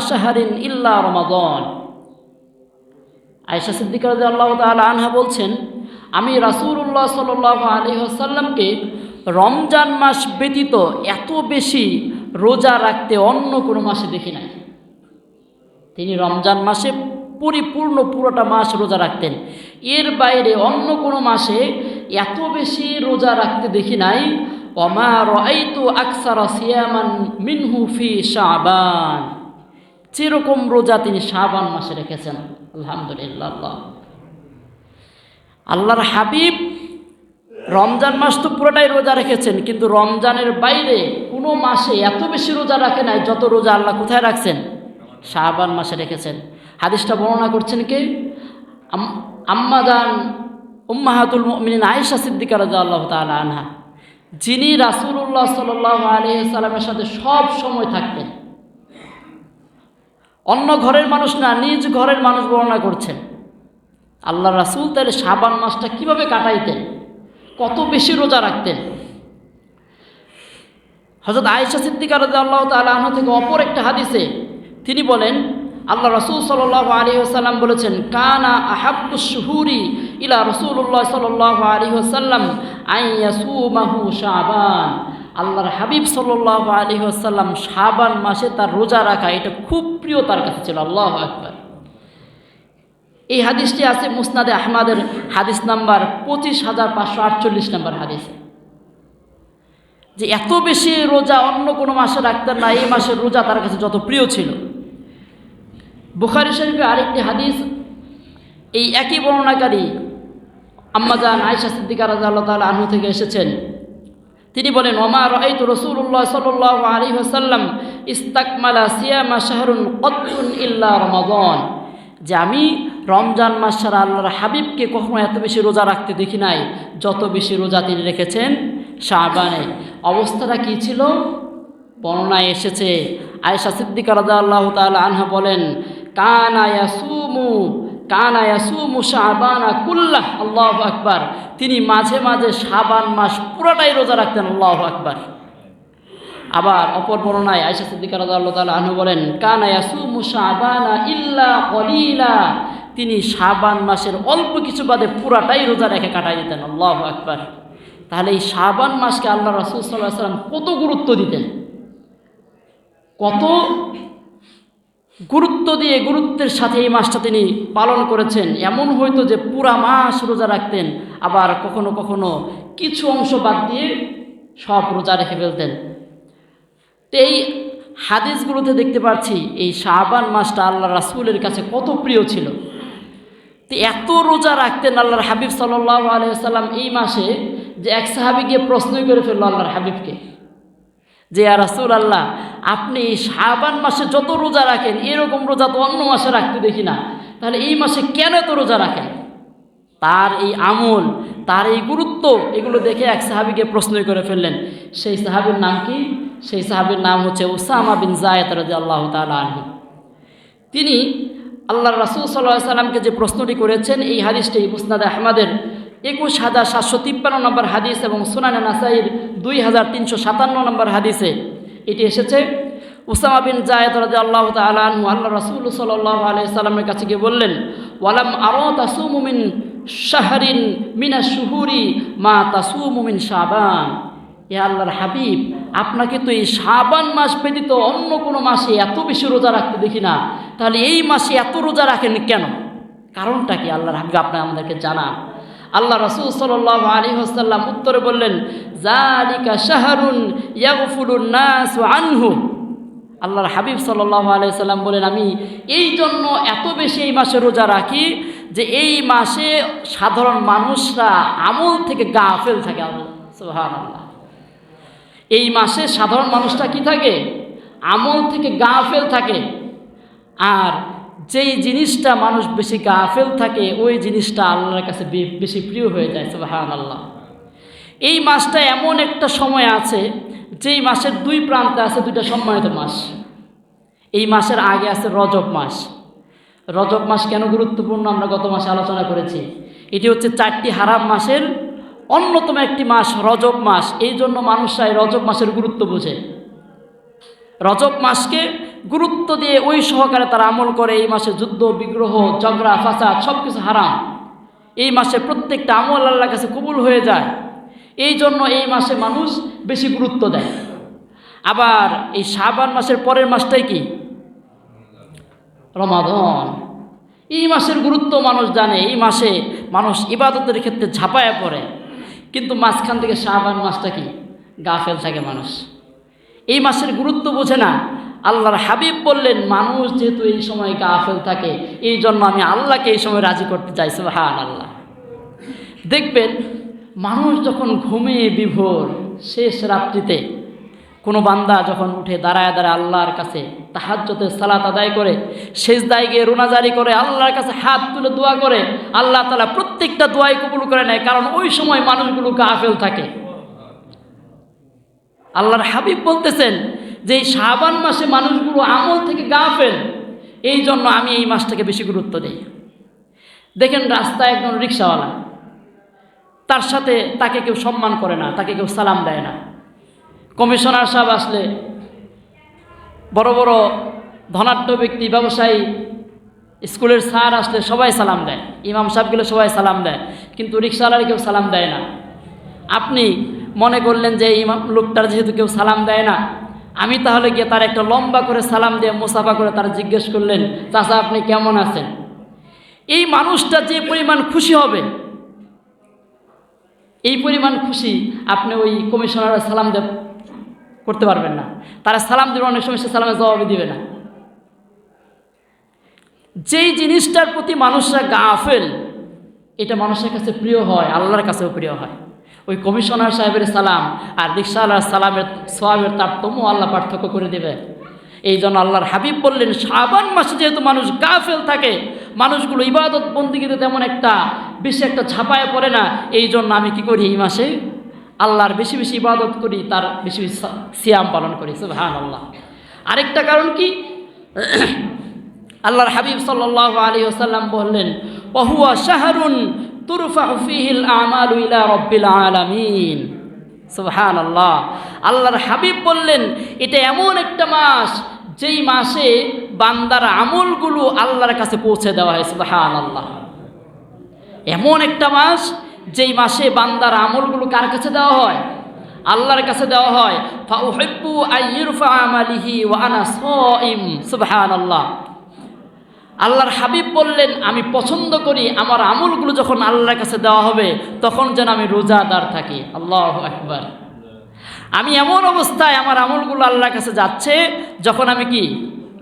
শাহরিন আয়েশা আনহা বলছেন, আমি রাসূলুল্লাহ সাল্লাল্লাহু আলাইহি ওয়াসাল্লামকে রমজান মাস ব্যতীত এত বেশি রোজা রাখতে অন্য কোনো মাসে দেখি নাই। তিনি রমজান মাসে পরিপূর্ণ পুরোটা মাস রোজা রাখতেন। এর বাইরে অন্য কোনো মাসে এত বেশি রোজা রাখতে দেখি নাই অমা রাইতু আকসারা সিয়ামান মিনহু ফি শাবান। যেরকম রোজা তিনি শাবান মাসে রেখেছেন, আলহামদুলিল্লাহ। আল্লাহ আল্লাহর হাবিব রমজান মাস তো পুরোটাই রোজা রেখেছেন, কিন্তু রমজানের বাইরে কোনো মাসে এত বেশি রোজা রাখে নাই যত রোজা আল্লাহ কোথায় রাখছেন? শাহবান মাসে রেখেছেন। হাদিসটা বর্ণনা করছেন কে? আম- আম্মাজান উম্মাহাতুল মিনিন আয়েশা সিদ্দিকা রাজা আল্লাহ তালা আনহা। যিনি রাসুল্লাহ সাল আলী সাল্লামের সাথে সব সময় থাকতেন। অন্য ঘরের মানুষ না, নিজ ঘরের মানুষ বর্ণনা করছেন। আল্লাহ রাসুল তাহলে সাবান মাসটা কীভাবে কাটাইতেন? কত বেশি রোজা রাখতেন? হজরত আয়েশা সিদ্দিকা রাজা আল্লাহ তালা থেকে অপর একটা হাদিসে তিনি বলেন আল্লাহ রসুল সাল আলী আসাল্লাম বলেছেন, কানা আহাব্বু শুহুরি ইলা রসুল্লাহ সাল আলী আসাল্লাম আইয়াসুমাহু শাবান। আল্লাহর হাবিব সাল্লাহ আলী আসাল্লাম শাবান মাসে তার রোজা রাখা, এটা খুব প্রিয় তার কাছে ছিল, আল্লাহ আকবার। এই হাদিসটি আছে মুসনাদে আহমাদের হাদিস নাম্বার পঁচিশ হাজার পাঁচশো আটচল্লিশ নাম্বার হাদিসে। যে এত বেশি রোজা অন্য কোনো মাসে রাখতেন না, এই মাসের রোজা তার কাছে যত প্রিয় ছিল। বুখারি শরীফে আরেকটি হাদিস, এই একই বর্ণনাকারী আম্মাজান আয়সা সিদ্দিকা রাজা আল্লাহ তালা আনহু থেকে এসেছেন। তিনি বলেন, ওমা রাইত রসুল্লাহ সাল আলী হাসাল্লাম ইস্তাকমালা সিয়ামা শাহরুন কতুন ইল্লা রমাদন। যে আমি রমজান মাস ছাড়া আল্লাহর হাবিবকে কখনো এত বেশি রোজা রাখতে দেখি নাই, যত বেশি রোজা তিনি রেখেছেন শাহবানে অবস্থাটা কী ছিল? বর্ণনায় এসেছে। আয়েশা সিদ্দিকা রাজা আল্লাহ তাল আনহা বলেন কানা ইয়াসুমু কানা ইয়াসুমু শাহবানা কুল্লাহ, আল্লাহ আকবার। তিনি মাঝে মাঝে শাবান মাস পুরোটাই রোজা রাখতেন, আল্লাহ আকবার। আবার অপর বর্ণনায় আয়েশা সিদ্দিকা রাজা আনহু বলেন, কানা ইয়াসুমু শাহবানা ইল্লা কলিলা। তিনি শাবান মাসের অল্প কিছু বাদে পুরাটাই রোজা রেখে কাটাই দিতেন, আল্লাহ আকবার। তাহলে এই শাবান মাসকে আল্লাহ রসুল সাল্লাহ সাল্লাম কত গুরুত্ব দিতেন? কত গুরুত্ব দিয়ে গুরুত্বের সাথে এই মাসটা তিনি পালন করেছেন। এমন হয়তো যে পুরা মাস রোজা রাখতেন, আবার কখনো কখনো কিছু অংশ বাদ দিয়ে সব রোজা রেখে ফেলতেন। তো এই হাদিসগুলোতে দেখতে পাচ্ছি, এই শাহবান মাসটা আল্লাহ রাসুলের কাছে কত প্রিয় ছিল। তো এত রোজা রাখতেন আল্লাহর হাবিব সাল্লাহ আলিয়াল্লাম এই মাসে যে এক সাহাবি গিয়ে প্রশ্নই করে ফেলল আল্লাহর হাবিবকে। যে আর রাসুল আল্লাহ আপনি শাহবান মাসে যত রোজা রাখেন, এরকম রোজা তো অন্য মাসে রাখতে দেখি না। তাহলে এই মাসে কেন এত রোজা রাখেন? তার এই আমল, তার এই গুরুত্ব, এগুলো দেখে এক সাহাবিকে প্রশ্ন করে ফেললেন। সেই সাহাবির নাম কি? সেই সাহাবির নাম হচ্ছে উসামা বিন জায়দ রাজি আল্লাহ তালা তিনি আল্লাহ রাসুল সাল্লাহ সাল্লামকে যে প্রশ্নটি করেছেন, এই হাদিসটি মুসনাদ আহমদের একুশ হাজার সাতশো তিপ্পান্ন নম্বর হাদিস এবং সুনানে নাসাইর দুই হাজার তিনশো সাতান্ন নম্বর হাদিসে এটি এসেছে। উসামা বিন জায়দ রাজি আল্লাহ তালু আল্লাহ রসুল সাল্লাহ আলিয়া সাল্লামের কাছে গিয়ে বললেন, ওয়ালাম আরও তাসুমুমিন শাহরিন মিনা শুহুরি মা তাসুমুমিন শাবান। এ আল্লাহর হাবিব, আপনাকে তো এই শাবান মাস ব্যতীত অন্য কোনো মাসে এত বেশি রোজা রাখতে দেখি না। তাহলে এই মাসে এত রোজা রাখেন কেন? কারণটা কি? আল্লাহর হাবিব, আপনি আমাদেরকে জানান। আল্লাহ রসুল সাল্লাহ আলী হাসাল্লাম উত্তরে বললেন জালিকা শাহরুন ইয়াগফুলুন আনহু। আল্লাহর হাবিব সাল্লাহ আলাইসাল্লাম বলেন, আমি এই জন্য এত বেশি এই মাসে রোজা রাখি যে এই মাসে সাধারণ মানুষরা আমল থেকে গাফেল থাকে আল্লাহ আল্লাহ এই মাসে সাধারণ মানুষটা কি থাকে? আমল থেকে গাফেল থাকে। আর যেই জিনিসটা মানুষ বেশি গাফেল থাকে, ওই জিনিসটা আল্লাহর কাছে বেশি প্রিয় হয়ে যায় সুবাহান আল্লাহ এই মাসটা এমন একটা সময় আছে, যেই মাসের দুই প্রান্তে আছে দুইটা সম্মানিত মাস। এই মাসের আগে আছে রজব মাস। রজব মাস কেন গুরুত্বপূর্ণ আমরা গত মাসে আলোচনা করেছি? এটি হচ্ছে চারটি হারাম মাসের অন্যতম একটি মাস রজব মাস। এই জন্য মানুষরা এই রজব মাসের গুরুত্ব বোঝে। রজব মাসকে গুরুত্ব দিয়ে ওই সহকারে তারা আমল করে। এই মাসে যুদ্ধ, বিগ্রহ, ঝগড়া, ফাসাদ সব কিছু হারাম। এই মাসে প্রত্যেকটা আমল আল্লাহর কাছে কবুল হয়ে যায়। এই জন্য এই মাসে মানুষ বেশি গুরুত্ব দেয়। আবার এই শাবান মাসের পরের মাসটাই কি? রমাদন। এই মাসের গুরুত্ব মানুষ জানে। এই মাসে মানুষ ইবাদতের ক্ষেত্রে ঝাঁপায়া পড়ে। কিন্তু মাঝখান থেকে শাহবান মাসটা কি? গাফেল থাকে মানুষ। এই মাসের গুরুত্ব বোঝে না। আল্লাহর হাবিব বললেন, মানুষ যেহেতু এই সময় গাফেল থাকে, এই জন্য আমি আল্লাহকে এই সময় রাজি করতে চাই হান আল্লাহ দেখবেন, মানুষ যখন ঘুমিয়ে বিভোর শেষ রাত্রিতে কোনো বান্দা যখন উঠে দাঁড়ায় দাঁড়ায় আল্লাহর কাছে তাহাজ্যতে সালাত আদায় করে শেষ দায় গিয়ে রুনাজারি করে, আল্লাহর কাছে হাত তুলে দোয়া করে, আল্লাহ তালা প্রত্যেকটা দোয়াই কবুল করে নেয়। কারণ ওই সময় মানুষগুলো গাফেল থাকে। আল্লাহর হাবিব বলতেছেন যে এই শাবান মাসে মানুষগুলো আমল থেকে গাফেল, এই জন্য আমি এই মাসটাকে বেশি গুরুত্ব দিই। দেখেন রাস্তায় একজন রিক্সাওয়ালা, তার সাথে তাকে কেউ সম্মান করে না, তাকে কেউ সালাম দেয় না। কমিশনার সাহেব আসলে বড় বড় ধনাঢ্য ব্যক্তি, ব্যবসায়ী, স্কুলের স্যার আসলে সবাই সালাম দেয়, ইমাম সাহেবগুলো সবাই সালাম দেয়, কিন্তু রিক্সাওয়ালার কেউ সালাম দেয় না। আপনি মনে করলেন যে ইমাম লোকটার যেহেতু কেউ সালাম দেয় না, আমি তাহলে গিয়ে তার একটা লম্বা করে সালাম দিয়ে মুসাফা করে তার জিজ্ঞেস করলেন, চাচা, আপনি কেমন আছেন? এই মানুষটা যে পরিমাণ খুশি হবে, এই পরিমাণ খুশি আপনি ওই কমিশনারের সালাম দে, করতে পারবেন না। তারা সালাম দেবে, অনেক সময় সে সালামের জবাবই দিবে না। যেই জিনিসটার প্রতি মানুষরা গাফেল, এটা মানুষের কাছে প্রিয় হয়, আল্লাহর কাছেও প্রিয় হয়। ওই কমিশনার সাহেবের সালাম আর রিক্সাওয়ালার সালামের সোয়াবের তারতম্য আল্লাহ পার্থক্য করে দেবে। এই জন্য আল্লাহর হাবিব বললেন, শাবান মাসে যেহেতু মানুষ গাফেল থাকে, মানুষগুলো ইবাদত বন্দিগিতে তেমন একটা বেশি একটা ছাপায় পড়ে না, এই জন্য আমি কি করি এই মাসে? আল্লাহর বেশি বেশি ইবাদত করি, তার বেশি বেশি সিয়াম পালন করি সুবহান আল্লাহ আরেকটা কারণ কি? আল্লাহর হাবিব সাল্লাহ আলী আসাল্লাম বললেন ওহুয়া শাহরুন আল্লাহ আল্লাহর হাবিব বললেন, এটা এমন একটা মাস, যেই মাসে বান্দার আমলগুলো আল্লাহর কাছে পৌঁছে দেওয়া হয় সুবহান আল্লাহ এমন একটা মাস, যেই মাসে বান্দার আমলগুলো কার কাছে দেওয়া হয়? আল্লাহর কাছে দেওয়া হয়, ফাউহিব্বু আইয়ুরফা আমালিহি ওয়া আনা সাইম সুবহানাল্লাহ। আল্লাহর হাবিব বললেন, আমি পছন্দ করি, আমার আমলগুলো যখন আল্লাহর কাছে দেওয়া হবে, তখন যেন আমি রোজাদার থাকি। আল্লাহ একবার আমি এমন অবস্থায় আমার আমলগুলো আল্লাহর কাছে যাচ্ছে, যখন আমি কি?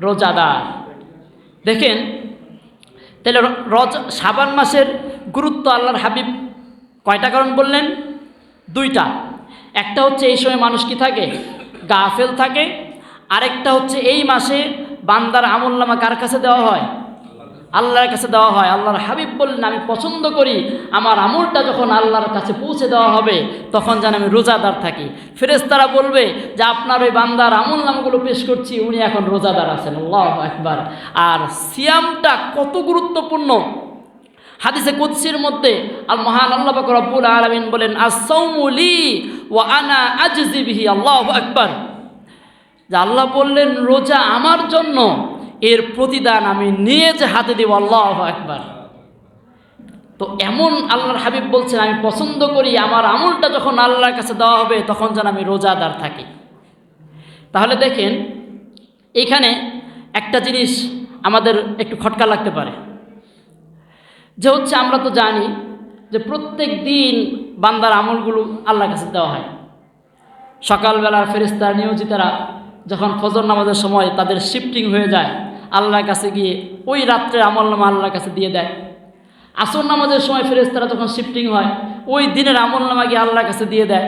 রোজাদার। দেখেন, তাহলে রজ সাবান মাসের গুরুত্ব আল্লাহর হাবিব কয়টা কারণ বললেন? দুইটা। একটা হচ্ছে এই সময় মানুষ কি থাকে? গাফেল থাকে। আরেকটা হচ্ছে এই মাসে বান্দার আমল্লামা কার কাছে দেওয়া হয়? আল্লাহর কাছে দেওয়া হয়, আল্লাহর হাবিব বললেন, আমি পছন্দ করি, আমার আমলটা যখন আল্লাহর কাছে পৌঁছে দেওয়া হবে, তখন যেন আমি রোজাদার থাকি। ফেরেস্তারা বলবে যে, আপনার ওই বান্দার আমল নামগুলো পেশ করছি, উনি এখন রোজাদার আছেন। আল্লাহ একবার আর সিয়ামটা কত গুরুত্বপূর্ণ। হাদিসে কুৎসির মধ্যে আল মহান আল্লাহ পাক রব্বুল আলামিন বলেন আসৌমুলি ও আনা আজজিবিহি আল্লাহ আকবার। যে আল্লাহ বললেন, রোজা আমার জন্য এর প্রতিদান আমি নিয়ে যে হাতে দিব, আল্লাহ একবার তো এমন আল্লাহর হাবিব বলছেন, আমি পছন্দ করি, আমার আমলটা যখন আল্লাহর কাছে দেওয়া হবে, তখন যেন আমি রোজাদার থাকি। তাহলে দেখেন, এখানে একটা জিনিস আমাদের একটু খটকা লাগতে পারে। যে হচ্ছে, আমরা তো জানি যে প্রত্যেক দিন বান্দার আমলগুলো আল্লাহর কাছে দেওয়া হয়। সকালবেলার ফেরিস্তার নিয়োজিতারা যখন ফজর নামাজের সময় তাদের শিফটিং হয়ে যায় আল্লাহর কাছে গিয়ে ওই রাত্রে আমল নামা আল্লাহর কাছে দিয়ে দেয়। আসর নামাজের সময় ফেরেস্তারা যখন শিফটিং হয়, ওই দিনের আমল নামা গিয়ে আল্লাহর কাছে দিয়ে দেয়।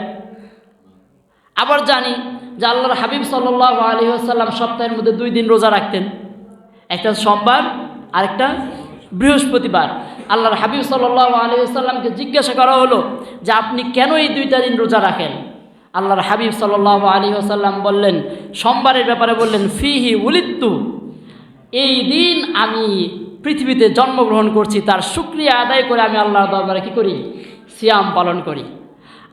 আবার জানি যে আল্লাহর হাবিব সাল্লাহ আলী আসাল্লাম সপ্তাহের মধ্যে দুই দিন রোজা রাখতেন। একটা সোমবার, আরেকটা বৃহস্পতিবার। আল্লাহর হাবিব সাল্লাহ আলী আসাল্লামকে জিজ্ঞাসা করা হলো যে আপনি কেন এই দুইটা দিন রোজা রাখেন? আল্লাহর হাবিব সাল্লাহ আলী আসাল্লাম বললেন, সোমবারের ব্যাপারে বললেন, ফিহি উলিত্তু এই দিন আমি পৃথিবীতে জন্মগ্রহণ করছি, তার সুক্রিয়া আদায় করে আমি আল্লাহর দরবারে কী করি? সিয়াম পালন করি।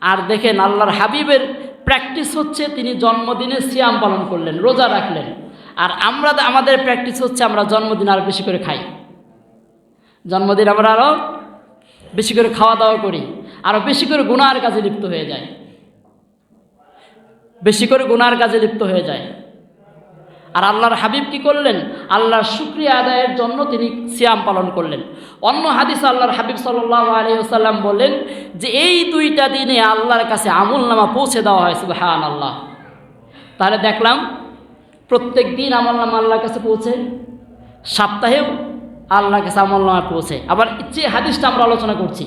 আর দেখেন আল্লাহর হাবিবের প্র্যাকটিস হচ্ছে, তিনি জন্মদিনে সিয়াম পালন করলেন, রোজা রাখলেন। আর আমরা আমাদের প্র্যাকটিস হচ্ছে, আমরা জন্মদিন আরও বেশি করে খাই। জন্মদিন আমরা আরও বেশি করে খাওয়া দাওয়া করি আরও বেশি করে গুনার কাজে লিপ্ত হয়ে যায়। বেশি করে গুনার কাজে লিপ্ত হয়ে যায়। আর আল্লাহর হাবিব কি করলেন? আল্লাহর শুক্রিয়া আদায়ের জন্য তিনি সিয়াম পালন করলেন। অন্য হাদিস আল্লাহর হাবিব সাল্লাহ আলহিহাল্লাম বললেন যে এই দুইটা দিনে আল্লাহর কাছে আমল নামা পৌঁছে দেওয়া হয় সুবাহান আল্লাহ তাহলে দেখলাম, প্রত্যেক দিন আমল নামা আল্লাহর কাছে পৌঁছে, সপ্তাহেও আল্লাহর কাছে আমল নামা পৌঁছে। আবার যে হাদিসটা আমরা আলোচনা করছি,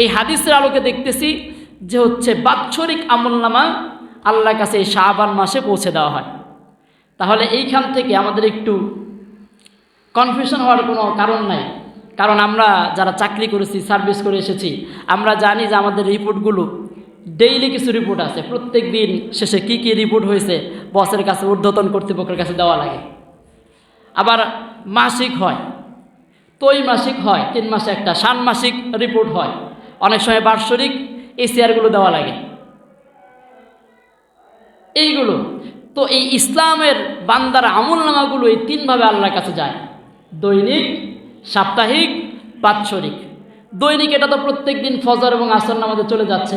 এই হাদিসের আলোকে দেখতেছি যে হচ্ছে বাৎসরিক আমল নামা আল্লাহর কাছে এই শাহবান মাসে পৌঁছে দেওয়া হয়। তাহলে এইখান থেকে আমাদের একটু কনফিউশন হওয়ার কোনো কারণ নাই। কারণ আমরা যারা চাকরি করেছি সার্ভিস করে এসেছি, আমরা জানি যে আমাদের রিপোর্টগুলো ডেইলি কিছু রিপোর্ট আছে। প্রত্যেক দিন শেষে কি কি রিপোর্ট হয়েছে, বসের কাছে ঊর্ধ্বতন কর্তৃপক্ষের কাছে দেওয়া লাগে। আবার মাসিক হয়, ত্রৈমাসিক হয়, তিন মাসে একটা, ষান্মাসিক রিপোর্ট হয়। অনেক সময় বার্ষরিক এই শেয়ারগুলো দেওয়া লাগে। এইগুলো তো এই ইসলামের বান্দার আমল নামাগুলো এই তিনভাবে আল্লাহর কাছে যায়। দৈনিক, সাপ্তাহিক, বাৎসরিক। দৈনিক এটা তো প্রত্যেক দিন ফজর এবং আসর নামাজে চলে যাচ্ছে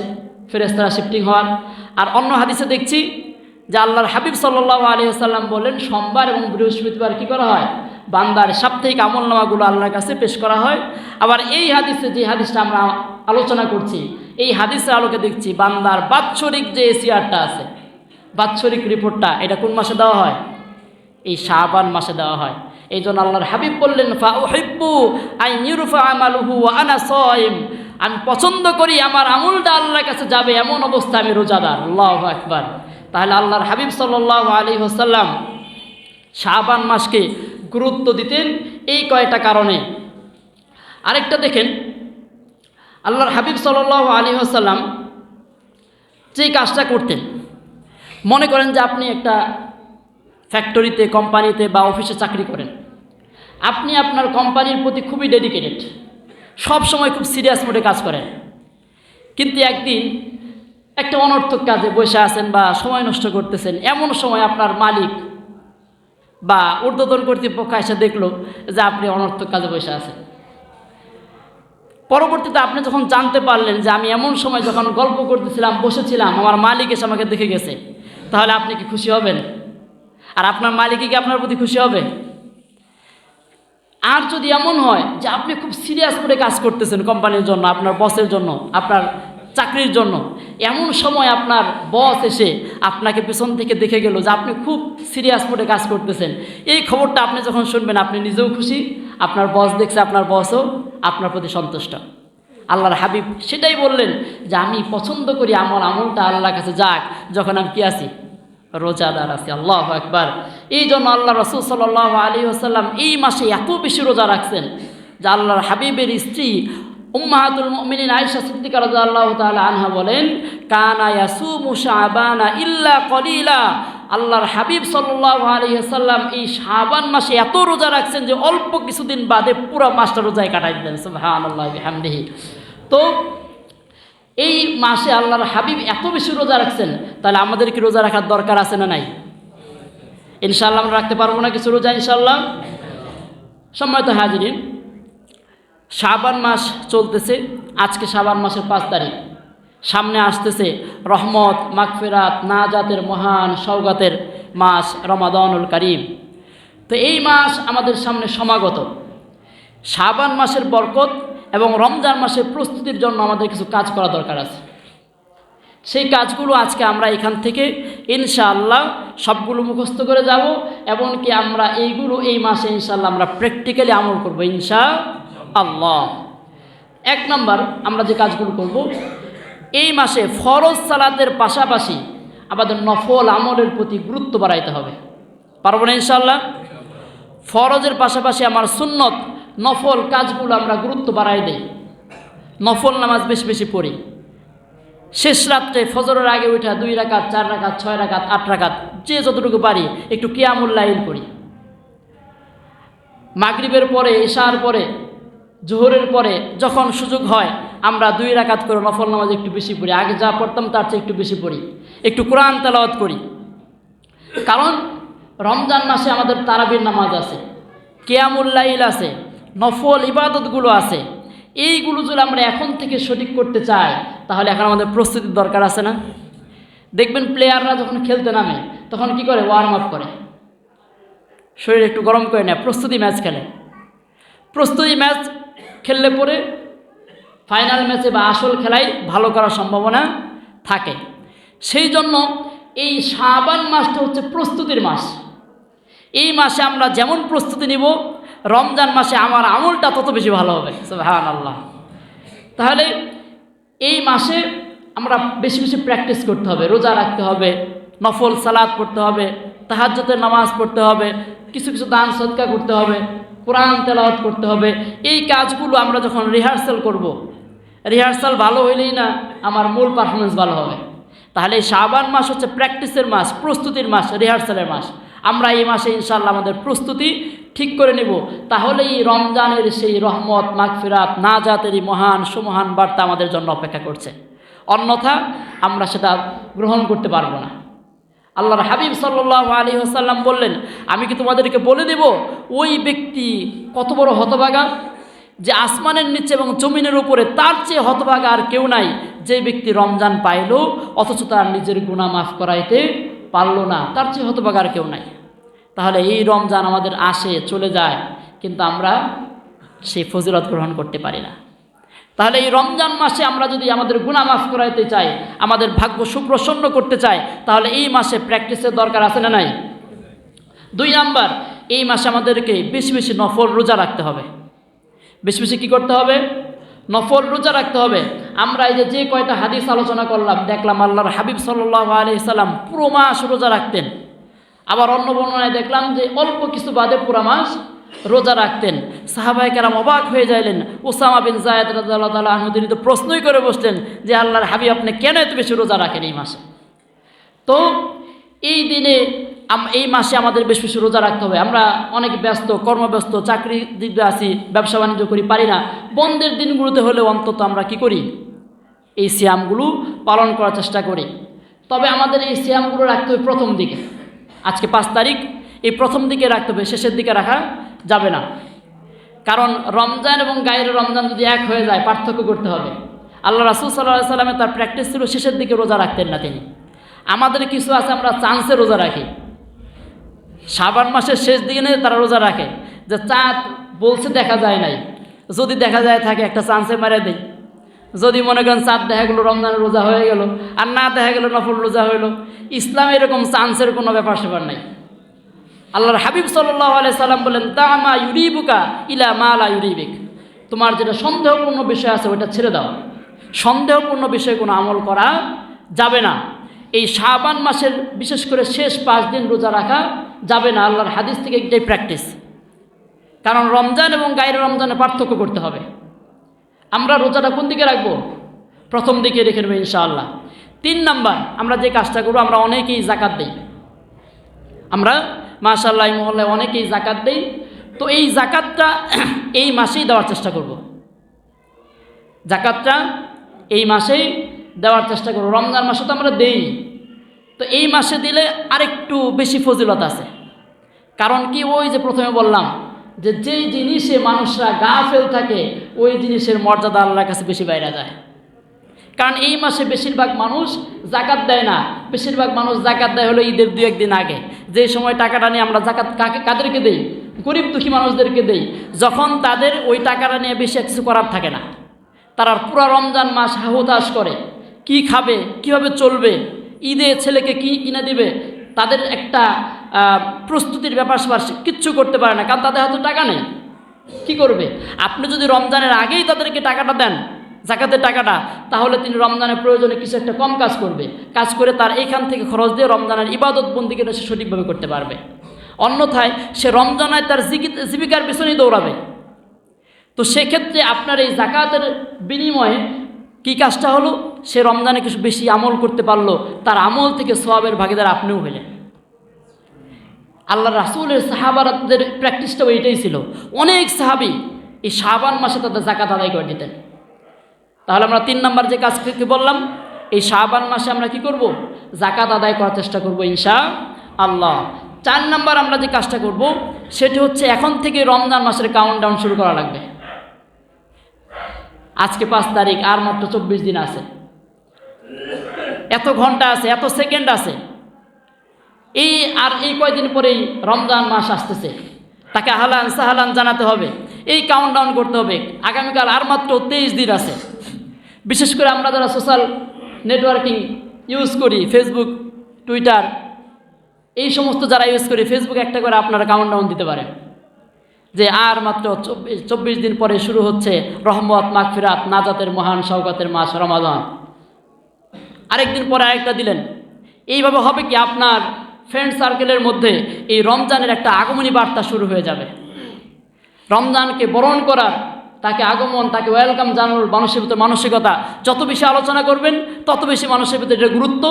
ফেরেস্তারা শিফটিং হওয়ার। আর অন্য হাদিসে দেখছি যে আল্লাহর হাবিব সাল্লাহ আলহিহাল্লাম বলেন, সোমবার এবং বৃহস্পতিবার কী করা হয়? বান্দার সাপ্তাহিক আমল নামাগুলো আল্লাহর কাছে পেশ করা হয়। আবার এই হাদিসে যে হাদিসটা আমরা আলোচনা করছি, এই হাদিসের আলোকে দেখছি, বান্দার বাৎসরিক যে এসিয়ারটা আছে বাৎসরিক রিপোর্টটা এটা কোন মাসে দেওয়া হয়? এই শাহবান মাসে দেওয়া হয়। এই জন্য আল্লাহর হাবিব বললেন আই আমি পছন্দ করি, আমার আমুলটা আল্লাহর কাছে যাবে, এমন অবস্থা আমি রোজাদার। আল্লাহ একবার তাহলে আল্লাহর হাবিব সাল্লাহ আলী হোসাল্লাম শাহবান মাসকে গুরুত্ব দিতেন এই কয়টা কারণে। আরেকটা দেখেন, আল্লাহর হাবিব সাল্লাহ আলী হোসাল্লাম যে কাজটা করতেন মনে করেন যে আপনি একটা ফ্যাক্টরিতে, কোম্পানিতে বা অফিসে চাকরি করেন। আপনি আপনার কোম্পানির প্রতি খুবই ডেডিকেটেড সব সময় খুব সিরিয়াস মোডে কাজ করেন। কিন্তু একদিন একটা অনর্থক কাজে বসে আছেন বা সময় নষ্ট করতেছেন, এমন সময় আপনার মালিক বা ঊর্ধ্বতন কর্তৃপক্ষ এসে দেখল যে আপনি অনর্থক কাজে বসে আছেন। পরবর্তীতে আপনি যখন জানতে পারলেন যে আমি এমন সময় যখন গল্প করতেছিলাম, বসেছিলাম, আমার মালিক এসে আমাকে দেখে গেছে। তাহলে আপনি কি খুশি হবেন? আর আপনার মালিকই কি আপনার প্রতি খুশি হবে? আর যদি এমন হয় যে আপনি খুব সিরিয়াস করে কাজ করতেছেন কোম্পানির জন্য, আপনার বসের জন্য, আপনার চাকরির জন্য, এমন সময় আপনার বস এসে আপনাকে পেছন থেকে দেখে গেল যে আপনি খুব সিরিয়াস মোডে কাজ করতেছেন। এই খবরটা আপনি যখন শুনবেন, আপনি নিজেও খুশি, আপনার বস দেখছে, আপনার বসও আপনার প্রতি সন্তুষ্ট। আল্লাহর হাবিব সেটাই বললেন যে আমি পছন্দ করি আমার আমলটা আল্লাহর কাছে যাক, যখন আমি কি আছি? রোজাদার আছি, আল্লাহ একবার এই জন্য আল্লাহ রসুল সাল্লাহ আলী আসাল্লাম এই মাসে এত বেশি রোজা রাখছেন যে আল্লাহর হাবিবের স্ত্রী উম্মাহাতুল মিনিন আয়েশা সিদ্দিকা আল্লাহ তাআলা আনহা বলেন, কানা ইয়াসুমু শাবানা ইল্লা কলিলা। আল্লাহর হাবিব সাল্লাল্লাহু আলাইহি সাল্লাম এই শাবান মাসে এত রোজা রাখছেন যে অল্প কিছুদিন বাদে পুরো মাসটা রোজায় কাটাই দিলেন সুবহানাল্লাহি, বিহামদিহি। তো এই মাসে আল্লাহর হাবিব এত বেশি রোজা রাখছেন, তাহলে আমাদের কি রোজা রাখার দরকার আছে না নাই? ইনশাল্লাহ আমরা রাখতে পারব না কিছু রোজা, ইনশাআল্লাহ। সম্মানিত হাজিরিন, শাবান মাস চলতেছে, আজকে শাবান মাসের পাঁচ তারিখ। সামনে আসতেছে রহমত, মাগফেরাত, নাজাতের মহান সৌগাতের মাস রমাদানুল করিম। তো এই মাস আমাদের সামনে সমাগত। শাবান মাসের বরকত এবং রমজান মাসে প্রস্তুতির জন্য আমাদের কিছু কাজ করা দরকার আছে। সেই কাজগুলো আজকে আমরা এখান থেকে ইনশাআল্লাহ সবগুলো মুখস্থ করে যাব, এমনকি আমরা এইগুলো এই মাসে ইনশাআল্লাহ আমরা প্র্যাকটিক্যালি আমল করব ইনশা আল্লাহ এক নম্বর আমরা যে কাজগুলো করব, এই মাসে ফরজ সালাতের পাশাপাশি আমাদের নফল আমলের প্রতি গুরুত্ব বাড়াইতে হবে। পারব না ইনশাআল্লাহ? ফরজের পাশাপাশি আমার সুন্নত নফল কাজগুলো আমরা গুরুত্ব বাড়াই দেই। নফল নামাজ বেশি বেশি পড়ি। শেষ রাত্রে ফজরের আগে উঠা দুই রাকাত, চার রাকাত, ছয় রাকাত, আট রাকাত, যে যতটুকু পারি একটু কিয়ামুল্লাইল করি মাগরিবের পরে এশার পরে, জোহরের পরে যখন সুযোগ হয়, আমরা দুই রাকাত করে নফল নামাজ একটু বেশি পড়ি। আগে যা পড়তাম তার চেয়ে একটু বেশি পড়ি। একটু কোরআন তেলাওয়াত করি। কারণ রমজান মাসে আমাদের তারাবির নামাজ আছে কেয়ামুল্লাইল আছে নফল ইবাদতগুলো আছে। এইগুলো যদি আমরা এখন থেকে সঠিক করতে চাই, তাহলে এখন আমাদের প্রস্তুতির দরকার আছে না? দেখবেন প্লেয়াররা যখন খেলতে নামে, তখন কি করে? ওয়ার্ম আপ করে। শরীর একটু গরম করে নেয়, প্রস্তুতি ম্যাচ খেলে। প্রস্তুতি ম্যাচ খেললে পরে ফাইনাল ম্যাচে বা আসল খেলায় ভালো করার সম্ভাবনা থাকে। সেই জন্য এই শাবান মাসটা হচ্ছে প্রস্তুতির মাস। এই মাসে আমরা যেমন প্রস্তুতি নিব রমজান মাসে আমার আমলটা তত বেশি ভালো হবে। হ্যাঁ আল্লাহ তাহলে এই মাসে আমরা বেশি বেশি প্র্যাকটিস করতে হবে। রোজা রাখতে হবে, নফল সালাদ পড়তে হবে তাহাজ্যতের নামাজ পড়তে হবে, কিছু কিছু দান সৎকা করতে হবে, কোরআন তেলাওয়াত করতে হবে। এই কাজগুলো আমরা যখন রিহার্সাল করব। রিহার্সাল ভালো হইলেই না আমার মূল পারফরমেন্স ভালো হবে। তাহলে শাবান মাস হচ্ছে প্র্যাকটিসের মাস, প্রস্তুতির মাস রিহার্সালের মাস। আমরা এই মাসে ইনশাল্লাহ আমাদের প্রস্তুতি ঠিক করে নেব, তাহলেই রমজানের সেই রহমত, মাগফিরাত না জাতেরই মহান, সুমহান বার্তা আমাদের জন্য অপেক্ষা করছে। অন্যথা আমরা সেটা গ্রহণ করতে পারব না। আল্লাহর হাবিব সাল্লাহ আলী আসাল্লাম বললেন, আমি কি তোমাদেরকে বলে দেব, ওই ব্যক্তি কত বড় হতভাগা? যে আসমানের নিচে এবং জমিনের উপরে তার চেয়ে হতভাগা আর কেউ নাই, যে ব্যক্তি রমজান পাইল, অথচ তার নিজের গুণা মাফ করাইতে পারল না, তার চেয়ে হতভাগা আর কেউ নাই। তাহলে এই রমজান আমাদের আসে, চলে যায়, কিন্তু আমরা সেই ফজিলত গ্রহণ করতে পারি না। তাহলে এই রমজান মাসে আমরা যদি আমাদের গুণা মাফ করাইতে চাই, আমাদের ভাগ্য সুপ্রসন্ন করতে চাই, তাহলে এই মাসে প্র্যাকটিসের দরকার আছে না নাই? দুই নাম্বার, এই মাসে আমাদেরকে বেশি বেশি নফল রোজা রাখতে হবে। বেশি বেশি কী করতে হবে? নফল রোজা রাখতে হবে। আমরা এই যে যে কয়টা হাদিস আলোচনা করলাম, দেখলাম আল্লাহর হাবিব সাল্লাহ আলি সাল্লাম পুরো মাস রোজা রাখতেন। আবার অন্য বর্ণনায় দেখলাম যে অল্প কিছু বাদে পুরা মাস রোজা রাখতেন। সাহাবাই কেরাম অবাক হয়ে যাইলেন। ওসামা বিন জায়দ রাজ্লাহ তালা আহমদিন তো প্রশ্নই করে বসলেন যে, আল্লাহর হাবিব আপনি কেন এত বেশি রোজা রাখেন এই মাসে? তো এই দিনে এই মাসে আমাদের বেশ বেশি রোজা রাখতে হবে। আমরা অনেক ব্যস্ত, কর্মব্যস্ত চাকরি দিকে আসি ব্যবসা বাণিজ্য করি, পারি না। বন্ধের দিনগুলোতে হলে অন্তত আমরা কি করি? এই সিয়ামগুলো পালন করার চেষ্টা করি। তবে আমাদের এই সিয়ামগুলো রাখতে হবে প্রথম দিকে। আজকে পাঁচ তারিখ, এই প্রথম দিকে রাখতে হবে, শেষের দিকে রাখা যাবে না। কারণ রমজান এবং গায়ের রমজান যদি এক হয়ে যায়, পার্থক্য করতে হবে। আল্লাহ রাসুল সাল্লাহ সাল্লামে তার প্র্যাকটিস ছিল, শেষের দিকে রোজা রাখতেন না তিনি। আমাদের কিছু আছে, আমরা চান্সে রোজা রাখি। সাবান মাসের শেষ দিকে নিয়ে তারা রোজা রাখে। যে চাঁদ বলছে দেখা যায় নাই, যদি দেখা যায় থাকে, একটা চান্সে মারে দেয়। যদি মনে করেন চাঁদ দেখা গেলো, রমজানের রোজা হয়ে গেল, আর না দেখা গেলো, নফল রোজা হইল, ইসলাম এরকম চান্সের কোনো ব্যাপার সেপার নাই। আল্লাহর হাবিব সাল্লাহ সাল্লাম বলেন তা মা ইউরিবুকা ইলা মা লা ইউরিবিক। তোমার যেটা সন্দেহপূর্ণ বিষয় আছে ওটা ছেড়ে দাও। সন্দেহপূর্ণ বিষয়ে কোনো আমল করা যাবে না। এই শাবান মাসের বিশেষ করে শেষ পাঁচ দিন রোজা রাখা যাবে না, আল্লাহর হাদিস থেকে একটাই প্র্যাকটিস কারণ রমজান এবং গায়ের রমজানে পার্থক্য করতে হবে। আমরা রোজাটা কোন দিকে রাখব? প্রথম দিকে রেখে নেব ইনশাআল্লাহ। তিন নাম্বার, আমরা যে কাজটা করব, আমরা অনেকেই জাকাত দিই। আমরা মাশাল্লাহ মহল্লায় অনেকেই জাকাত দেই। তো এই জাকাতটা এই মাসেই দেওয়ার চেষ্টা করব। জাকাতটা এই মাসেই দেওয়ার চেষ্টা করব। রমজান মাসে তো আমরা দেই। তো এই মাসে দিলে আরেকটু বেশি ফজিলত আছে। কারণ কি, ওই যে প্রথমে বললাম যে যেই জিনিসে মানুষরা গা ফেল থাকে, ওই জিনিসের মর্যাদা আল্লাহর কাছে বেশি বাইরে যায়। কারণ এই মাসে বেশিরভাগ মানুষ জাকাত দেয় না। বেশিরভাগ মানুষ জাকাত দেয় হলো ঈদের দু একদিন আগে। যে সময় টাকাটা নিয়ে আমরা জাকাত কাকে কাদেরকে দেই? গরিব দুঃখী মানুষদেরকে দেই। যখন তাদের ওই টাকাটা নিয়ে বেশি কিছু করার থাকে না। তারা পুরো রমজান মাস হাহুতাস করে। কি খাবে? কীভাবে চলবে? ঈদে ছেলেকে কি কিনে দিবে? তাদের একটা প্রস্তুতির ব্যাপার স্যাপার কিচ্ছু করতে পারে না, কারণ তাদের হাতে টাকা নেই। কি করবে? আপনি যদি রমজানের আগেই তাদেরকে টাকাটা দেন, জাকাতের টাকাটা, তাহলে তিনি রমজানের প্রয়োজনে কিছু একটা কম কাজ করবে। কাজ করে তার এইখান থেকে খরচ দিয়ে রমজানের ইবাদত বন্দিকে সে সঠিকভাবে করতে পারবে। অন্যথায় সে রমজানায় তার জীবিকার পিছনেই দৌড়াবে। তো সেক্ষেত্রে আপনার এই জাকাতের বিনিময়ে কি কাজটা হলো? সে রমজানে কিছু বেশি আমল করতে পারল, তার আমল থেকে সোয়াবের ভাগিদার আপনিও হইলেন আল্লাহ রাসুলের সাহাবারদের প্র্যাকটিসটাও এইটাই ছিল। অনেক সাহাবি এই শাহবান মাসে তাদের জাকাত আদায় করে দিতেন। তাহলে আমরা তিন নাম্বার যে কাজ কি বললাম, এই শাহবান মাসে আমরা কি করব? জাকাত আদায় করার চেষ্টা করব ইনশা আল্লাহ। চার নম্বর আমরা যে কাজটা করব, সেটি হচ্ছে এখন থেকে রমজান মাসের কাউন্ট ডাউন শুরু করা লাগবে। আজকে পাঁচ তারিখ, আর মাত্র চব্বিশ দিন আছে। এত ঘণ্টা আছে, এত সেকেন্ড আছে। এই আর এই কয়দিন পরেই রমজান মাস আসতেছে। তাকে হালান সাহালান জানাতে হবে। এই কাউন্ট ডাউন করতে হবে। আগামীকাল আর মাত্র তেইশ দিন আছে। বিশেষ করে আমরা যারা সোশ্যাল নেটওয়ার্কিং ইউজ করি ফেসবুক টুইটার এই সমস্ত যারা ইউজ করি ফেসবুক একটা করে আপনারা কাউন্ট ডাউন দিতে পারেন। যে আর মাত্র চব্বিশ চব্বিশ দিন পরে শুরু হচ্ছে রহমত, মাগফিরাত, নাজাতের মহান শওকতের মাস রমাদান। আরেকদিন পরে আরেকটা দিলেন। এইভাবে হবে কি আপনার ফ্রেন্ড সার্কেলের মধ্যে এই রমজানের একটা আগমনী বার্তা শুরু হয়ে যাবে। রমজানকে বরণ করার, তাকে আগমন, তাকে ওয়েলকাম জানানোর মানুষের ভিতরে মানসিকতা, যত বেশি আলোচনা করবেন, তত বেশি মানুষের ভিতরে এটা গুরুত্ব,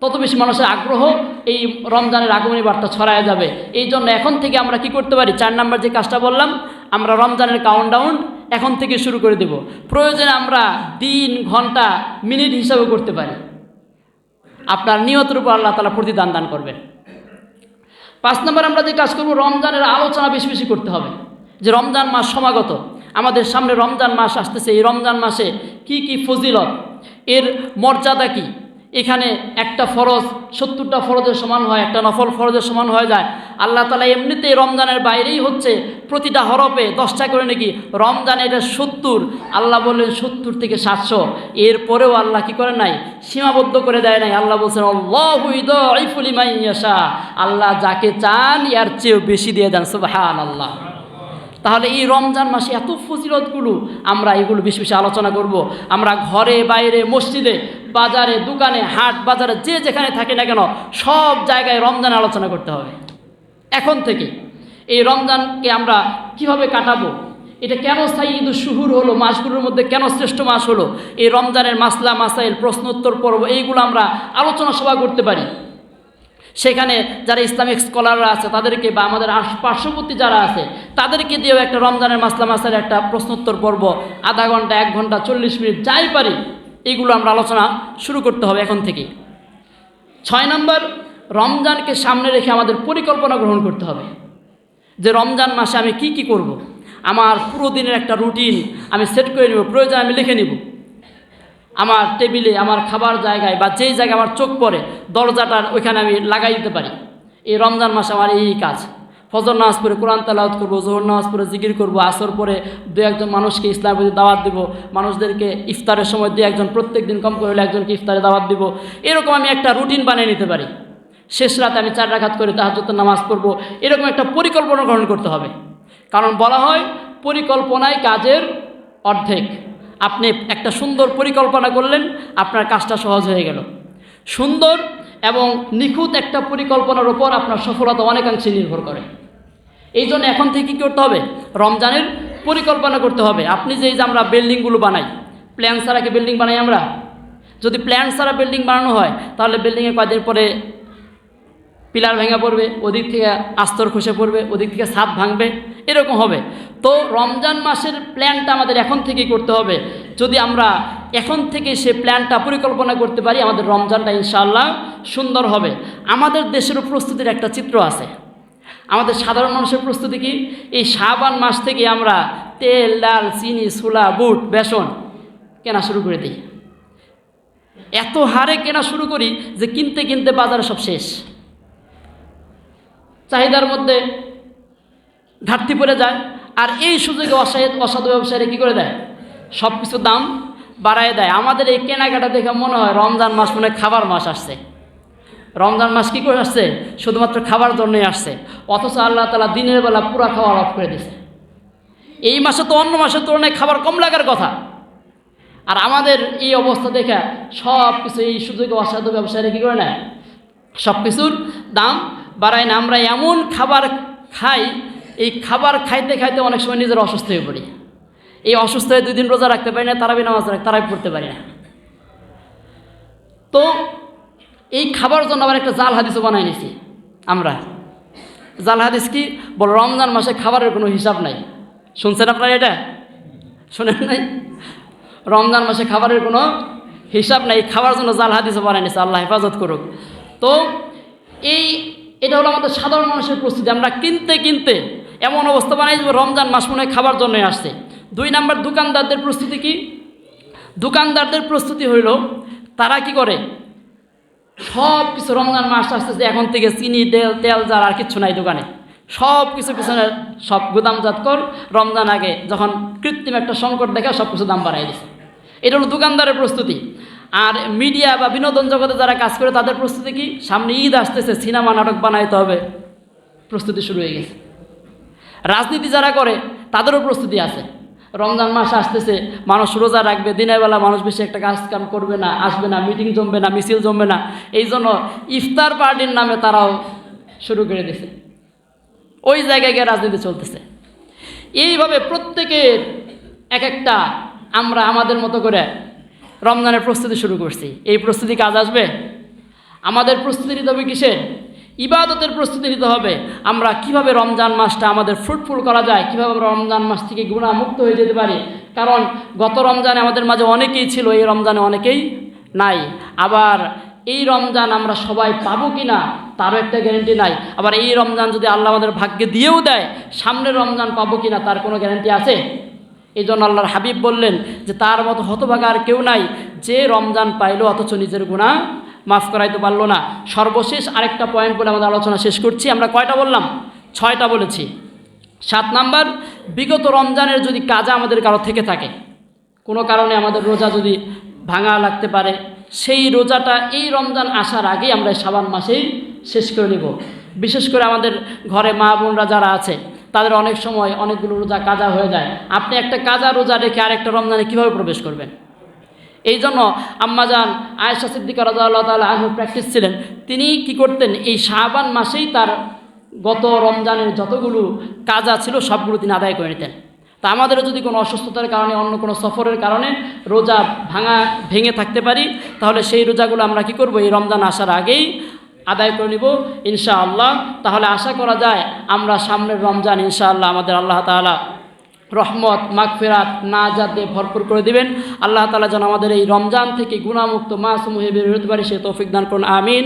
তত বেশি মানুষের আগ্রহ এই রমজানের আগমনী বার্তা ছড়ায় যাবে। এই জন্য এখন থেকে আমরা কি করতে পারি? চার নাম্বার যে কাজটা বললাম, আমরা রমজানের কাউন্ট ডাউন এখন থেকে শুরু করে দেব। প্রয়োজনে আমরা দিন, ঘণ্টা মিনিট হিসাবে করতে পারি। আপনার নিয়তের উপর আল্লাহ তালা প্রতিদান দান করবেন। পাঁচ নম্বর আমরা যে কাজ করব, রমজানের আলোচনা বেশি বেশি করতে হবে। যে রমজান মাস সমাগত, আমাদের সামনে রমজান মাস আসতেছে। এই রমজান মাসে কি কি ফজিলত, এর মর্যাদা কি? এখানে একটা ফরজ, সত্তরটা ফরজের সমান হয়, একটা নফল ফরজের সমান হয়ে যায়। আল্লাহ তালা এমনিতেই রমজানের বাইরেই হচ্ছে প্রতিটা হরফে দশটা করে নাকি রমজান এটা সত্তর। আল্লাহ বললেন সত্তর থেকে সাতশো। এরপরেও আল্লাহ কি করে নাই? সীমাবদ্ধ করে দেয় নাই। আল্লাহ বলছেন, আল্লাহ আল্লাহ যাকে চান ইয়ার চেয়েও বেশি দিয়ে দেন সুবাহান আল্লাহ তাহলে এই রমজান মাসে এত ফজিলতগুলো আমরা এগুলো বেশি বেশি আলোচনা করব। আমরা ঘরে, বাইরে, মসজিদে, বাজারে, দোকানে, হাট, বাজারে, যে যেখানে থাকি না কেন, সব জায়গায় রমজান আলোচনা করতে হবে। এখন থেকে এই রমজানকে আমরা কীভাবে কাটাবো? এটা কেন স্থায়ী ঈদ শুহুর হলো? মাসগুলোর মধ্যে কেন শ্রেষ্ঠ মাস হলো? এই রমজানের মাসলা, মাসাইল, প্রশ্নোত্তর পর্ব, এইগুলো আমরা আলোচনা সভা করতে পারি। সেখানে যারা ইসলামিক স্কলাররা আছে, তাদেরকে বা আমাদের পার্শ্ববর্তী যারা আছে, তাদেরকে দিয়েও একটা রমজানের মাসলা মাসের একটা প্রশ্নোত্তর পর্ব, আধা ঘণ্টা, এক ঘণ্টা, চল্লিশ মিনিট, যাই পারি, এইগুলো আমরা আলোচনা শুরু করতে হবে এখন থেকে। ছয় নম্বর রমজানকে সামনে রেখে আমাদের পরিকল্পনা গ্রহণ করতে হবে। যে রমজান মাসে আমি কি কি করব। আমার পুরো দিনের একটা রুটিন আমি সেট করে নেব, প্রয়োজন আমি লিখে নিব। আমার টেবিলে, আমার খাবার জায়গায় বা যেই জায়গায় আমার চোখ পড়ে দরজাটার ওইখানে আমি লাগাই দিতে পারি। এই রমজান মাসে আমার এই কাজ। ফজর নামাজ পড়ে কোরআন তালাওয়াত করব, জোহর নামাজ পড়ে জিকির করব, আসর পরে দু একজন মানুষকে ইসলাম প্রতি দাওয়াত দেবো, মানুষদেরকে ইফতারের সময় দু একজন প্রত্যেক দিন কম করে হলে একজনকে ইফতারে দাওয়াত দিব। এরকম আমি একটা রুটিন বানিয়ে নিতে পারি। শেষ রাতে আমি চার রাখাত করে তাহাজত নামাজ পড়ব। এরকম একটা পরিকল্পনা গ্রহণ করতে হবে। কারণ বলা হয় পরিকল্পনায় কাজের অর্ধেক। আপনি একটা সুন্দর পরিকল্পনা করলেন, আপনার কাজটা সহজ হয়ে গেল। সুন্দর এবং নিখুঁত একটা পরিকল্পনার ওপর আপনার সফলতা অনেকাংশে নির্ভর করে। এই জন্য এখন থেকে কী করতে হবে? রমজানের পরিকল্পনা করতে হবে। আপনি যে এই যে আমরা বিল্ডিংগুলো বানাই, প্ল্যান ছাড়া কি বিল্ডিং বানাই আমরা? যদি প্ল্যান ছাড়া বিল্ডিং বানানো হয়, তাহলে বিল্ডিংয়ে কয়েকদিন পরে পিলার ভেঙে পড়বে, ওদিক থেকে আস্তর খসে পড়বে, ওদিক থেকে ছাদ ভাঙবে, এরকম হবে। তো রমজান মাসের প্ল্যানটা আমাদের এখন থেকেই করতে হবে। যদি আমরা এখন থেকে সে প্ল্যানটা পরিকল্পনা করতে পারি, আমাদের রমজানটা ইনশাআল্লাহ সুন্দর হবে। আমাদের দেশেরও প্রস্তুতির একটা চিত্র আছে। আমাদের সাধারণ মানুষের প্রস্তুতি কি? এই শাবান মাস থেকে আমরা তেল, ডাল, চিনি, ছোলা, বুট, বেসন কেনা শুরু করে দিই। এত হারে কেনা শুরু করি যে কিনতে কিনতে বাজারে সব শেষ। চাহিদার মধ্যে ঘাটতি পড়ে যায়। আর এই সুযোগে অসাধু অসাধু ব্যবসায়ীরা কী করে দেয়? সব কিছুর দাম বাড়ায় দেয়। আমাদের এই কেনাকাটা দেখে মনে হয় রমজান মাস মনে খাবার মাস আসছে। রমজান মাস কী করে আসছে? শুধুমাত্র খাবার জন্যই আসছে। অথচ আল্লাহ তালা দিনের বেলা পুরা খাওয়া অফ করে দিছে এই মাসে তো অন্য মাসের তুলনায় খাবার কম লাগার কথা। আর আমাদের এই অবস্থা দেখে সব কিছু এই সুযোগে অসাধু ব্যবসায়ীরা কী করে নেয়? সব কিছুর দাম বাড়ায় না, আমরা এমন খাবার খাই, এই খাবার খাইতে খাইতে অনেক সময় নিজের অসুস্থ হয়ে পড়ি। এই অসুস্থ হয়ে দুই দিন রোজা রাখতে পারি না, তারাবি নামাজ রাখ তারাবি পড়তে পারি না। তো এই খাবার জন্য আবার একটা জাল হাদিসও বানাই নিছি আমরা। জাল হাদিস কি? বল রমজান মাসে খাবারের কোনো হিসাব নাই। শুনছেন আপনারা এটা? শোনেন নাই? রমজান মাসে খাবারের কোনো হিসাব নাই খাবার জন্য জাল হাদিসে বানাই নিছে, আল্লাহ হেফাজত করুক। তো এই এটা হলো আমাদের সাধারণ মানুষের প্রস্তুতি। আমরা কিনতে কিনতে এমন অবস্থা বানাই রমজান মাস মনে খাবার জন্যই আসছে। দুই নাম্বার দোকানদারদের প্রস্তুতি কি? দোকানদারদের প্রস্তুতি হইল, তারা কি করে? সব কিছু রমজান মাস আসতেছে এখন থেকে চিনি, তেল তেল জাল আর কিচ্ছু নাই দোকানে। সব কিছু পিছনে সব গুদামজাত কর, রমজান আগে যখন কৃত্রিম একটা সংকট দেখে সব কিছু দাম বাড়াই দিছে। এটা হলো দোকানদারের প্রস্তুতি। আর মিডিয়া বা বিনোদন জগতে যারা কাজ করে, তাদের প্রস্তুতি কি? সামনে ঈদ আসতেছে, সিনেমা, নাটক বানাইতে হবে। প্রস্তুতি শুরু হয়ে গেছে। রাজনীতি যারা করে, তাদেরও প্রস্তুতি আছে। রমজান মাস আসতেছে, মানুষ রোজা রাখবে, দিনের বেলা মানুষ বেশি একটা কাজ কাম করবে না, আসবে না, মিটিং জমবে না, মিছিল জমবে না। এই জন্য ইফতার পার্টির নামে তারাও শুরু করে দিছে। ওই জায়গায় গিয়ে রাজনীতি চলতেছে। এইভাবে প্রত্যেকের এক একটা আমরা আমাদের মতো করে রমজানের প্রস্তুতি শুরু করছি। এই প্রস্তুতি কাজ আসবে? আমাদের প্রস্তুতি নিতে হবে কিসের? ইবাদতের প্রস্তুতি নিতে হবে। আমরা কীভাবে রমজান মাসটা আমাদের ফ্রুটফুল করা যায়, কীভাবে আমরা রমজান মাস থেকে গুণামুক্ত হয়ে যেতে পারি? কারণ গত রমজানে আমাদের মাঝে অনেকেই ছিল, এই রমজানে অনেকেই নাই। আবার এই রমজান আমরা সবাই পাবো কি না তারও একটা গ্যারেন্টি নাই। আবার এই রমজান যদি আল্লাহ আমাদের ভাগ্যে দিয়েও দেয়, সামনের রমজান পাবো কি না তার কোনো গ্যারেন্টি আছে? এই জন্য আল্লাহর হাবিব বললেন যে তার মতো হতভাগা আর কেউ নাই, যে রমজান পাইলো অথচ নিজের গুণা মাফ করাইতে পারল না। সর্বশেষ আরেকটা পয়েন্ট বলে আমাদের আলোচনা শেষ করছি। আমরা কয়টা বললাম? ছয়টা বলেছি। সাত নাম্বার, বিগত রমজানের যদি কাজা আমাদের কারও থেকে থাকে, কোনো কারণে আমাদের রোজা যদি ভাঙা লাগতে পারে, সেই রোজাটা এই রমজান আসার আগেই আমরা শ্রাবণ মাসেই শেষ করে নেব। বিশেষ করে আমাদের ঘরে মা বোনরা যারা আছে তাদের অনেক সময় অনেকগুলো রোজা কাজা হয়ে যায়। আপনি একটা কাজা রোজা রেখে আরেকটা রমজানে কীভাবে প্রবেশ করবেন? এই জন্য আম্মাজান আয়েশা সিদ্দিকা রাজা তালা আহ প্র্যাকটিস ছিলেন। তিনি কি করতেন? এই শাহবান মাসেই তার গত রমজানের যতগুলো কাজা ছিল সবগুলো তিনি আদায় করে নিতেন। তা আমাদেরও যদি কোনো অসুস্থতার কারণে, অন্য কোনো সফরের কারণে রোজা ভাঙা, ভেঙে থাকতে পারি, তাহলে সেই রোজাগুলো আমরা কি করব? এই রমজান আসার আগেই আদায় করে নিব, ইনশাআল্লাহ। তাহলে আশা করা যায় আমরা সামনের রমজান, ইনশাআল্লাহ, আমাদের আল্লাহ তালা রহমত, মাগফেরাত না ভরপুর করে দিবেন। আল্লাহ তালা যেন আমাদের এই রমজান থেকে গুণামুক্ত মাসমুহে বের হতে পারে, সে তৌফিক দান করুন, আমিন।